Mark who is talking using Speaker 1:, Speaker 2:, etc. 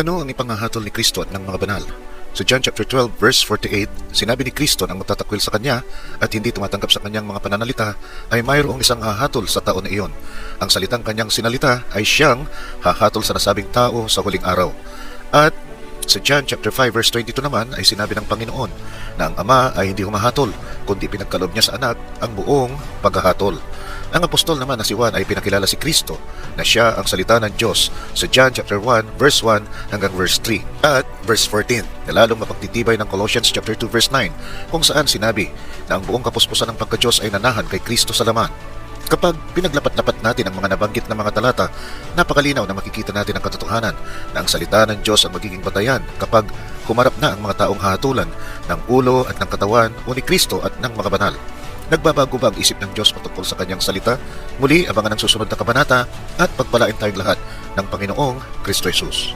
Speaker 1: Ano ang ipanghahatol ni Kristo at ng mga banal? Sa John chapter 12 verse 48, sinabi ni Kristo na ang magtatakwil sa kanya at hindi tumatanggap sa kanyang mga pananalita ay mayroong isang hahatol sa tao na iyon. Ang salitang kanyang sinalita ay siyang hahatol sa nasabing tao sa huling araw. At sa John chapter 5 verse 22 naman ay sinabi ng Panginoon na ang Ama ay hindi humahatol kundi pinagkaloob niya sa anak ang buong paghahatol. Ang apostol naman na si Juan ay pinakilala si Kristo na siya ang salita ng Diyos sa John chapter 1 verse 1 hanggang verse 3 at verse 14 na lalong mapagtitibay ng Colossians chapter 2 verse 9 kung saan sinabi na ang buong kapuspusan ng pagka-Diyos ay nanahan kay Kristo sa laman. Kapag pinaglapat-lapat natin ang mga nabanggit na mga talata, napakalinaw na makikita natin ang katotohanan na ang salita ng Diyos ang magiging batayan kapag humarap na ang mga taong hahatulan ng ulo at ng katawan o ni Kristo at ng mga banal. Nagbabago ba ang isip ng Diyos patungkol sa kanyang salita? Muli, abangan ang susunod na kabanata at pagpalain tayong lahat ng Panginoong Kristo Jesus.